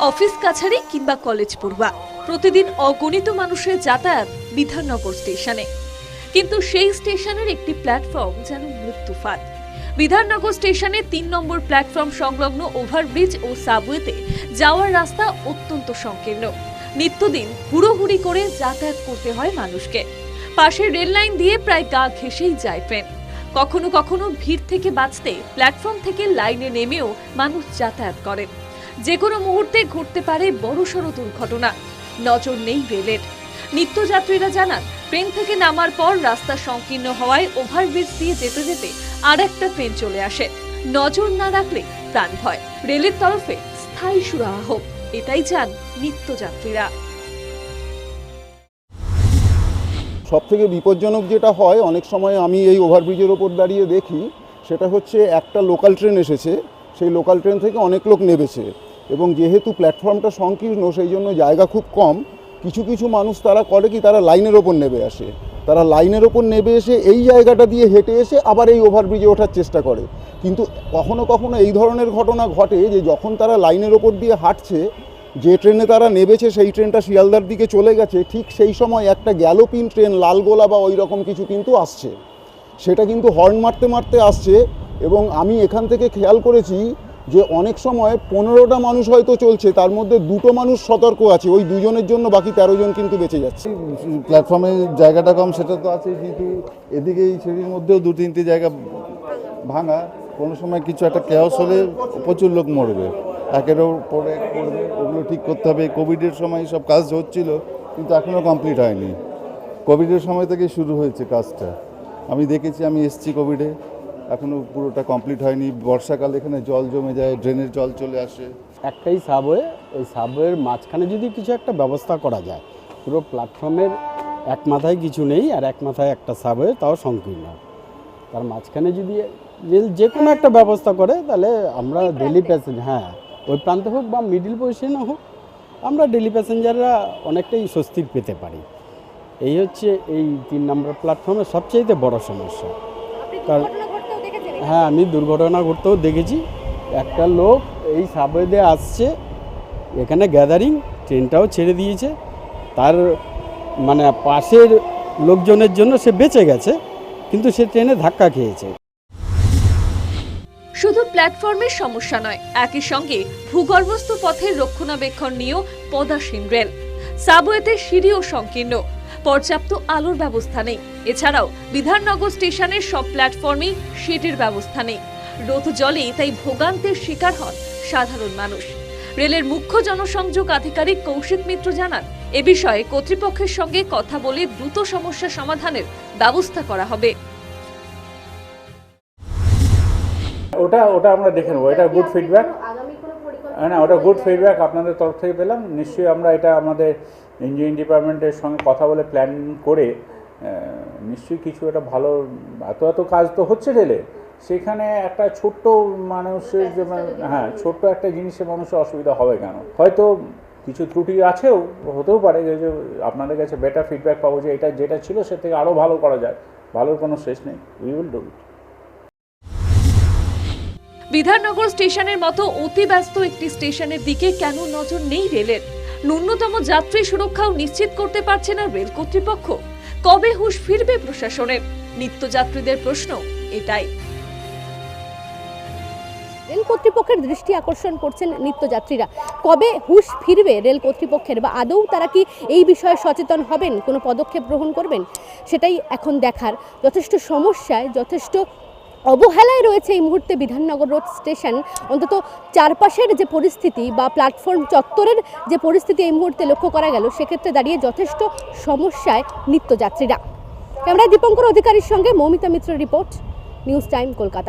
Office কাছারি কিংবা college পড়ুয়া। প্রতিদিন অগণিত মানুষের যাতায়াত বিধাননগর স্টেশনে। কিন্তু সেই স্টেশনের একটি প্ল্যাটফর্ম যেন মৃত্যুফাত। বিধাননগর স্টেশনে তিন নম্বর প্ল্যাটফর্ম সংলগ্ন ওভারব্রিজ ও সাবওয়েতে যাওয়ার রাস্তা অত্যন্ত সংকীর্ণ। নিত্যদিন হুড়োহুড়ি করে যাতায়াত করতে হয় মানুষকে। পাশের রেল লাইন দিয়ে প্রায় গা ঘেঁষেই যায় ট্রেন। কখনো কখনো ভিড় থেকে বাঁচতে প্ল্যাটফর্ম থেকে লাইনে নেমেও মানুষ যাতায়াত করেন। যে কোনো মুহূর্তে ঘটতে পারে বড়সড় দুর্ঘটনা। নজর নেই রেলের। নিত্যযাত্রীরা জানান, ট্রেন থেকে নামার পর রাস্তা সংকীর্ণ হওয়ায় ওভারব্রিজ দিয়ে যেতে যেতে আর একটা ট্রেন চলে আসে। নজর না রাখলে প্রাণ ভয়। রেলের তরফে স্থায়ী সুরাহা হোক। এটাই চান নিত্যযাত্রীরা। সব থেকে বিপজ্জনক যেটা হয়, অনেক সময় আমি এই ওভারব্রিজের ওপর দাঁড়িয়ে দেখি, সেটা হচ্ছে একটা লোকাল ট্রেন এসেছে। সেই লোকাল ট্রেন থেকে অনেক লোক নেমেছে। এবং যেহেতু প্ল্যাটফর্মটা সংকীর্ণ, সেই জন্য জায়গা খুব কম, কিছু কিছু মানুষ তারা করে কি, তারা লাইনের ওপর নেমে আসে। তারা লাইনের ওপর নেমে এসে এই জায়গাটা দিয়ে হেঁটে এসে আবার এই ওভারব্রিজে ওঠার চেষ্টা করে। কিন্তু কখনো কখনো এই ধরনের ঘটনা ঘটে যে যখন তারা লাইনের ওপর দিয়ে হাঁটছে, যে ট্রেনে তারা নেবেছে, সেই ট্রেনটা শিয়ালদার দিকে চলে গেছে, ঠিক সেই সময় একটা গ্যালোপিন ট্রেন, লালগোলা বা ওই রকম কিছু কিন্তু আসছে। সেটা কিন্তু হর্ন মারতে মারতে আসছে এবং আমি এখান থেকে খেয়াল করেছি যে অনেক সময় পনেরোটা মানুষ হয়তো চলছে, তার মধ্যে দুটো মানুষ সতর্ক আছে, ওই দুজনের জন্য বাকি তেরো জন কিন্তু বেঁচে যাচ্ছে। প্ল্যাটফর্মে জায়গাটা কম, সেটা তো আছে কিন্তু এদিকে এই সিঁড়ির মধ্যেও দু তিনটে জায়গা ভাঙা, কোনো সময় কিছু একটা কেওস হলে প্রচুর লোক মরবে। একের পরে পড়বে ওগুলো ঠিক করতে হবে। কোভিডের সময় সব কাজ হচ্ছিল, কিন্তু এখনও কমপ্লিট হয়নি। কোভিডের সময় থেকে শুরু হয়েছে কাজটা। আমি দেখেছি, আমি এসছি কোভিডে। এখনও পুরোটা কমপ্লিট হয়নি। বর্ষাকাল এখানে জল জমে যায় ড্রেনের জল চলে আসে। একটাই সাবওয়ে এই সাবওয়ের মাঝখানে যদি কিছু একটা ব্যবস্থা করা যায় পুরো প্ল্যাটফর্মের এক মাথায় কিছু নেই আর এক মাথায় একটা সাবওয়ে তাও সংকীর্ণ। তার মাঝখানে যদি রেল যে কোনো একটা ব্যবস্থা করে তাহলে আমরা ডেলি প্যাসেঞ্জার হ্যাঁ ওই প্রান্তে হোক বা মিডিল পজিশনে হোক আমরা ডেলি প্যাসেঞ্জাররা অনেকটাই স্বস্তি পেতে পারি। এই হচ্ছে এই তিন নম্বর প্ল্যাটফর্মের সবচেয়ে বড় সমস্যা। কারণ হ্যাঁ আমি দুর্ঘটনা ঘটতেও দেখেছি। একটা লোক এই সাবওয়ে দিয়ে আসছে, এখানে গ্যাদারিং ট্রেনটাও ছেড়ে দিয়েছে। তার মানে পাশের লোকজনের জন্য সে বেঁচে গেছে, কিন্তু সে ট্রেনে ধাক্কা খেয়েছে। শুধু প্ল্যাটফর্মের সমস্যা নয়, একই সঙ্গে ভূগর্ভস্থ পথের রক্ষণাবেক্ষণ নিয়েও পদাসীন রেল। সাবওয়েতে সিঁড়িও সংকীর্ণ পর্যাপ্ত আলোর ব্যবস্থা নেই। এছাড়াও বিধাননগর স্টেশনের সব প্ল্যাটফর্মেই শেডের ব্যবস্থা নেই। রোদ জলে তাই ভোগান্তের শিকার হন সাধারণ মানুষ। রেলের মুখ্য জনসংযোগ আধিকারিক কৌশিক মিত্র জানান এ বিষয়ে কর্তৃপক্ষের সঙ্গে কথা বলে দ্রুত সমস্যা সমাধানের ব্যবস্থা করা হবে। ওটা ওটা আমরা দেখে নেব। এটা গুড ফিডব্যাক না ওটা গুড ফিডব্যাক আপনাদের তরফ থেকে পেলাম। নিশ্চয়ই আমরা এটা আমাদের ইঞ্জিনিয়ারিং ডিপার্টমেন্টের সঙ্গে কথা বলে প্ল্যান করে নিশ্চয়ই কিছু একটা ভালো এত এত কাজ তো হচ্ছে রেলে সেখানে একটা ছোট্ট মানুষের যে হ্যাঁ ছোট্ট একটা জিনিসে মানুষের অসুবিধা হবে কেন? হয়তো কিছু ত্রুটি আছেও হতেও পারে যে যে আপনাদের কাছে বেটার ফিডব্যাক পাবো যে এটা যেটা ছিল সে থেকে আরও ভালো করা যায়। ভালোর কোনো শেষ নেই। We will do it Bidhannagar স্টেশনের মতো অতি ব্যস্ত একটি স্টেশনের দিকে কেন নজর নেই রেলের? ন্যূনতম যাত্রী সুরক্ষাও নিশ্চিত করতে পারছে না রেল কর্তৃপক্ষ। কবে হুঁশ ফিরবে প্রশাসনের? নিত্যযাত্রীদের প্রশ্ন এটাই। রেল কর্তৃপক্ষের দৃষ্টি আকর্ষণ করছেন নিত্যযাত্রীরা। কবে হুঁশ ফিরবে রেল কর্তৃপক্ষের বা আদৌ তারা কি এই বিষয়ে সচেতন হবেন, কোনো পদক্ষেপ গ্রহণ করবেন, সেটাই এখন দেখার। যথেষ্ট সমস্যায়, যথেষ্ট অবহেলায় রয়েছে এই মুহূর্তে বিধাননগর রোড স্টেশন। অন্তত চারপাশের যে পরিস্থিতি বা প্ল্যাটফর্ম চত্বরের যে পরিস্থিতি এই মুহূর্তে লক্ষ্য করা গেল, সেক্ষেত্রে দাঁড়িয়ে যথেষ্ট সমস্যায় নিত্যযাত্রীরা ক্যামেরা দীপঙ্কর অধিকারীর সঙ্গে Moumita Mitra report, news time Kolkata.